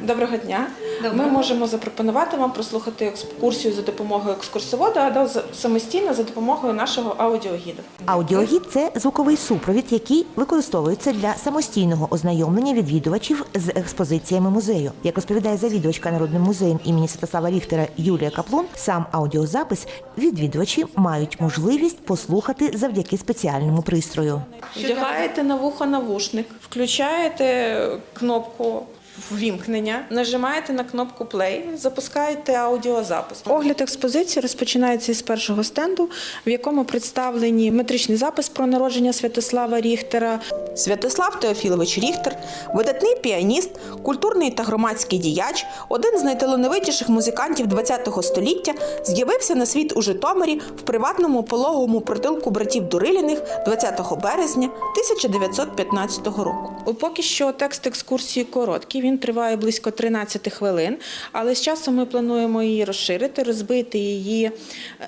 Доброго дня. Ми можемо запропонувати вам прослухати екскурсію за допомогою екскурсовода або за- самостійно за допомогою нашого аудіогіду. Аудіогід це звуковий супровід, який використовується для самостійного ознайомлення відвідувачів з експозиціями музею. Як розповідає завідувачка народним музеєм імені Святослава Ріхтера Юлія Каплун, сам аудіозапис відвідувачі мають можливість послухати завдяки спеціальному пристрою. Вдягаєте на вухо навушник, включаєте кнопку. Ввімкнення, нажимаєте на кнопку play, запускаєте аудіозапис. Огляд експозиції розпочинається із першого стенду, в якому представлені метричний запис про народження Святослава Ріхтера, Святослав Теофілович Ріхтер, видатний піаніст, культурний та громадський діяч, один з найталановитіших музикантів ХХ століття, з'явився на світ у Житомирі в приватному пологовому притулку братів Дуриліних 20 березня 1915 року. Поки що текст екскурсії короткий, він триває близько 13 хвилин, але з часом ми плануємо її розширити, розбити її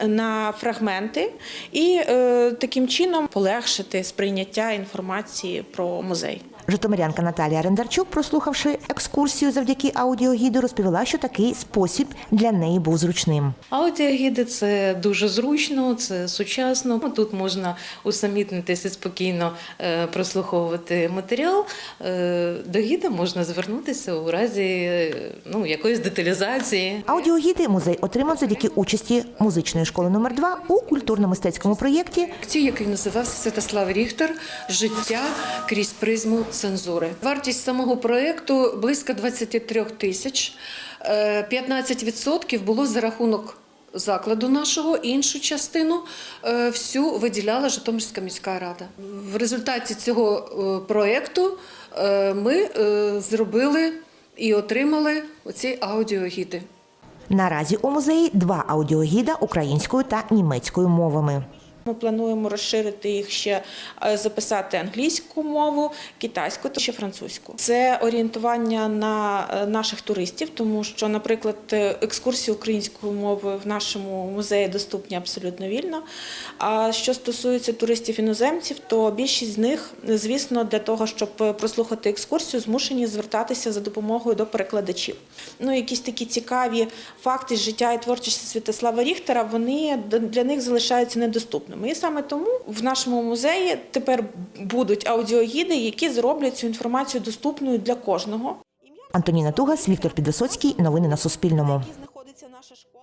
на фрагменти і е, таким чином полегшити сприйняття інформації про музей. Житомирянка Наталія Рендарчук, прослухавши екскурсію завдяки аудіогіду, розповіла, що такий спосіб для неї був зручним. Аудіогіди це дуже зручно, це сучасно. Тут можна усамітнитися спокійно е, прослуховувати матеріал. Е, До гіда можна звернутися у разі е, ну, якоїсь деталізації. Аудіогіди музей отримав завдяки участі музичної школи номер 2 у культурно-мистецькому проєкті Ці, який називався Святослав Ріхтер Життя крізь призму цензури. Вартість самого проєкту близько 23 тисяч. Е, 15% було за рахунок закладу нашого, іншу частину е, всю виділяла Житомирська міська рада. В результаті цього е, проєкту е, ми е, зробили і отримали оці аудіогіди. Наразі у музеї два аудіогіда українською та німецькою мовами. Ми плануємо розширити їх ще, е, записати англійську мову, китайську та ще французьку. Це орієнтування на е, наших туристів, тому що, наприклад, е, екскурсії українською мовою в нашому музеї доступні абсолютно вільно. А що стосується туристів-іноземців, то більшість з них, звісно, для того, щоб прослухати екскурсію, змушені звертатися за допомогою до перекладачів. Ну, якісь такі цікаві факти життя і творчості Святослава Ріхтера, вони для них залишаються недоступними. І саме тому в нашому музеї тепер будуть аудіогіди, які зроблять цю інформацію доступною для кожного. Антоніна Тугас, Віктор Підвисоцький. Новини на Суспільному. знаходиться наша школа.